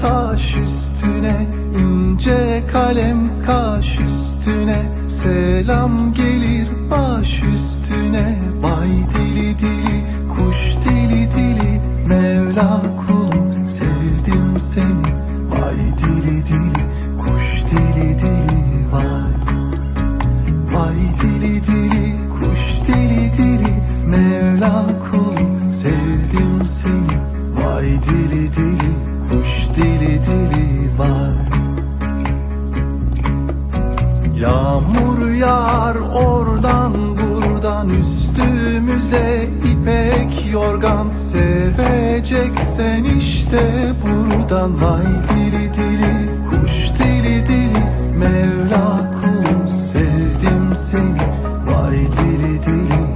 taş üstüne ince kalem kaş üstüne. Selam gelir baş üstüne. Vay dili dili kuş dili dili. Mevla kulum sevdim seni. Vay dili dili kuş dili dili. Vay. Vay dili dili kuş dili dili. Mevla kulum sevdim seni Vay dili dili kuş dili dili vay Yağmur yağar oradan buradan üstümüze ipek yorgan. Seveceksen işte buradan. Vay dili dili kuş dili dili Mevla kulum sevdim seni. Vay dili dili